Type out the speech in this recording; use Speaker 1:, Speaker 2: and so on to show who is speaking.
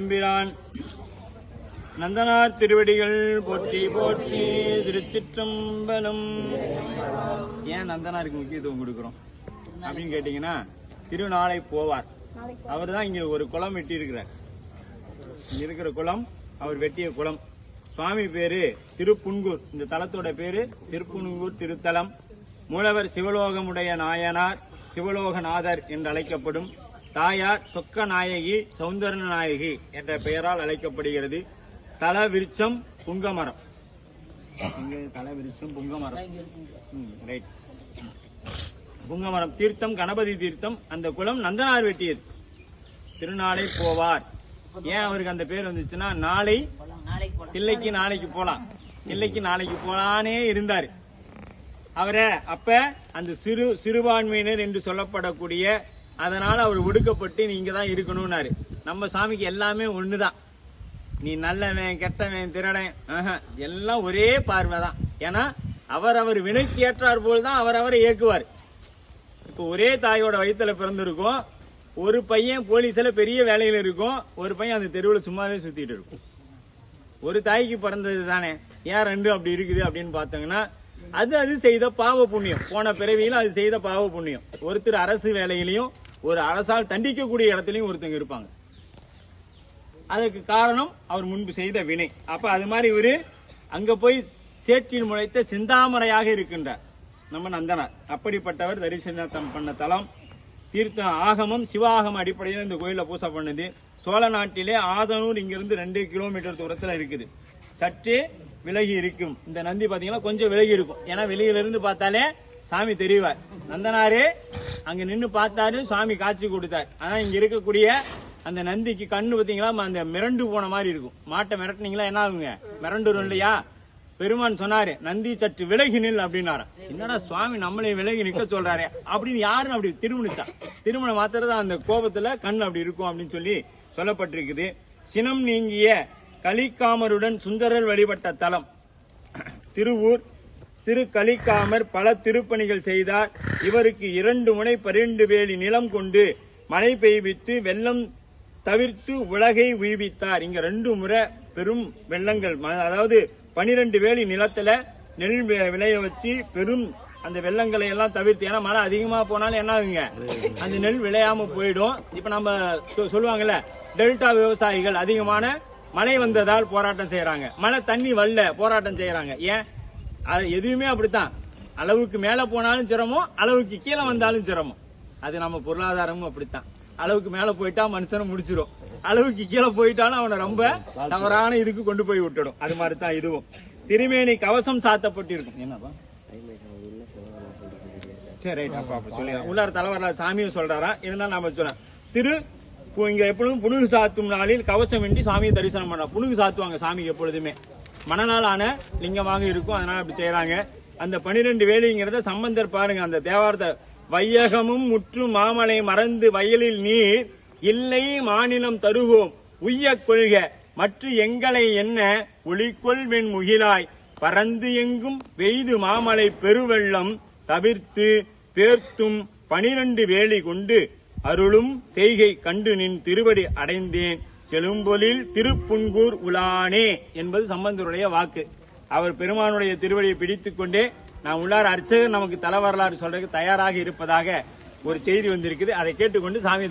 Speaker 1: எம்பிரான் நந்தனார் திருவடிகள் போற்றி போற்றி திருச்சிற்றம்பலம். ஏன் நந்தனாருக்கு முக்கியத்துவம் கொடுக்குறோம்? அப்படின்னு கேட்டீங்கன்னா திருநாளை போவார். அவர் தான் இங்க ஒரு குளம் வெட்டி இருக்கிறார் இங்க இருக்கிற குளம் அவர் வெட்டிய குளம். சுவாமி பேரு திருப்புன்கூர். இந்த தலத்தோட பேரு திருப்புன்கூர் திருத்தலம். மூலவர் சிவலோகமுடைய நாயனார் சிவலோகநாதர் என்று அழைக்கப்படும் தாயார் சொக்க நாயகி சௌந்தர நாயகி என்ற பெயரால் அழைக்கப்படுகிறது. தல விருச்சம் புங்கமரம். தல விருட்சம் புங்கமரம். ரைட் புங்கமரம் தீர்த்தம் கணபதி தீர்த்தம் அந்த குளம் நந்தனார் வெட்டியது. திருநாளை போவார். ஏன் அவருக்கு அந்த பேர் வந்துச்சுன்னா நாளை தில்லைக்கு நாளைக்கு போலாம். தில்லைக்கு நாளைக்கு போலானே இருந்தாரு. அவரை அப்ப அந்த சிறு சிறுபான்மையினர் என்று சொல்லப்படக்கூடிய அதனால அவர் ஒடுக்கப்பட்டு நீங்க தான் இருக்கணும்னாரு. நம்ம சாமிக்கு எல்லாமே ஒண்ணுதான். நீ நல்லவன் கெட்டவன் திருடன் எல்லாம் ஒரே பார்வை தான். ஏன்னா அவர் அவர் வினைக்கு ஏற்றார் போல் தான் அவர் அவரை இயக்குவார். இப்போ ஒரே தாயோட வயிற்றுல பிறந்திருக்கும். ஒரு பையன் போலீஸில் பெரிய வேலையில் இருக்கும். ஒரு பையன் அந்த தெருவில் சும்மாவே சுற்றிட்டு இருக்கும். ஒரு தாய்க்கு பிறந்தது தானே. ஏன் ரெண்டு அப்படி இருக்குது அப்படின்னு பார்த்தோங்கன்னா அது அது செய்த பாவ புண்ணியம். போன பிறவியில அது செய்த பாவ புண்ணியம். ஒருத்தர் அரசு வேலையிலையும் ஒரு அரசால் தண்டிக்கக்கூடிய இடத்துலையும் ஒருத்தங்க இருப்பாங்க. அதற்கு காரணம் அவர் முன்பு செய்த வினை. அப்ப அது மாதிரி இவரு அங்க போய் சேற்றில் முளைத்த சிந்தாமரையாக இருக்கின்றார். நம்ம நந்தனார். அப்படிப்பட்டவர் தரிசனம் பண்ண தலம் தீர்த்தம் ஆகமம் சிவாகம அடிப்படையில் இந்த கோயிலில் பூசை பண்ணுது. சோழ நாட்டிலே ஆதனூர் இங்கிருந்து ரெண்டு கிலோமீட்டர் தூரத்தில் இருக்குது. சற்றே விலகி இருக்கும். இந்த நந்தி பார்த்தீங்கன்னா கொஞ்சம் விலகி இருக்கும். ஏன்னா வெளியிலிருந்து பார்த்தாலே சாமி தெரிவார். நந்தனாரே அங்க நின்று பார்த்தாரு சுவாமி காட்சி கொடுத்தார். ஆனா இங்க இருக்கக்கூடிய அந்த நந்திக்கு கண்ணு பாத்தீங்களா அந்த மிரண்டு போன மாதிரி இருக்கும். மாட்டை மிரட்டினீங்களா? என்ன ஆகுங்க? மிரண்டுரும் இல்லையா? பெருமான் சொன்னாரு நந்தி சற்று விலகி நில் அப்படின்னாரு என்னடா சுவாமி நம்மளே விலகி நிக்க சொல்றாரு? அப்படின்னு யாரும் அப்படி திருமணிச்சா. திருமணம் மாத்திரதான் அந்த கோபத்துல கண் அப்படி இருக்கும் அப்படின்னு சொல்லி சொல்லப்பட்டிருக்குது. சினம் நீங்கிய கலிக்காமருடன் சுந்தரர் வழிபட்ட தலம். திருவூர் திரு கலிக்காமர் பல திருப்பணிகள் செய்தார். இவருக்கு இரண்டு முனை பரிண்டு வேலி நிலம் கொண்டு மழை பெய்வித்து வெள்ளம் தவிர்த்து உலகை உய்வித்தார். இங்க ரெண்டு முறை பெரும் வெள்ளங்கள் ம- அதாவது பனிரெண்டு வேலி நிலத்துல நெல் விளைய வச்சு பெரும் அந்த வெள்ளங்களை எல்லாம் தவிர்த்து ஏன்னா மழை அதிகமா போனாலும் என்ன ஆகுங்க? அந்த நெல் விளையாம போயிடும். இப்ப நம்ம சொ- சொல்லுவாங்கல்ல டெல்டா விவசாயிகள் அதிகமான மழை வந்ததால் போராட்டம் செய்யறாங்க மழை தண்ணி வரல போராட்டம் செய்யறாங்க ஏன்? அது எதுவுமே அப்படித்தான். அளவுக்கு மேல போனாலும் சிரமம் அளவுக்கு கீழே வந்தாலும் சிரமம். அது நம்ம பொருளாதாரமும் அப்படித்தான். அளவுக்கு மேல போயிட்டா மனுஷனை முடிச்சிடும் அளவுக்கு கீழே போயிட்டாலும் அவனை ரொம்ப தவறான இதுக்கு கொண்டு போய் விட்டுடும். அது மாதிரி தான் இதுவும். திருமேனி கவசம் சாத்தப்பட்டிருக்கும். என்னப்பா? சரி ரைட் அப்பா அப்ப சொல்லி சாமியும் சொல்றாரா? இருந்தாலும் நாம சொல்ல. திரு இங்க எப்பொழுதும் புனுகு சாத்தும் நாளில் கவசம் வேண்டி சாமியை தரிசனம் பண்ணலாம். புனுகு சாத்துவாங்க சாமிக்கு எப்பொழுதுமே. மனநாளான லிங்கமாக இருக்கும். அதனால அப்படி செய்யறாங்க அந்த பனிரெண்டு வேலிங்கிறத சம்பந்தர் பாருங்க. அந்த தேவாரத்தை வையகமும் முற்று மாமலை மறந்து வயலில் நீர் இல்லை மாநிலம் தருவோம். உய்ய கொள்க. மற்ற எங்களை என்ன? ஒளிக்கொள் வெண் முகிலாய். பறந்து எங்கும் பெய்து மாமலை பெருவெள்ளம் தவிர்த்து பேர்த்தும் பனிரண்டு வேலி கொண்டு அருளும் செய்கை கண்டு நின் திருவடி அடைந்தேன். செழும்பொலில் திருப்புன்கூர் உலானே என்பது சம்பந்தருடைய வாக்கு. அவர் பெருமானுடைய திருவடியை பிடித்துக் கொண்டே நான் உள்ளார அர்ச்சகர் நமக்கு தல வரலாறு சொல்றதுக்கு தயாராக இருப்பதாக ஒரு செய்தி வந்திருக்குது. அதை கேட்டுக்கொண்டு சாமி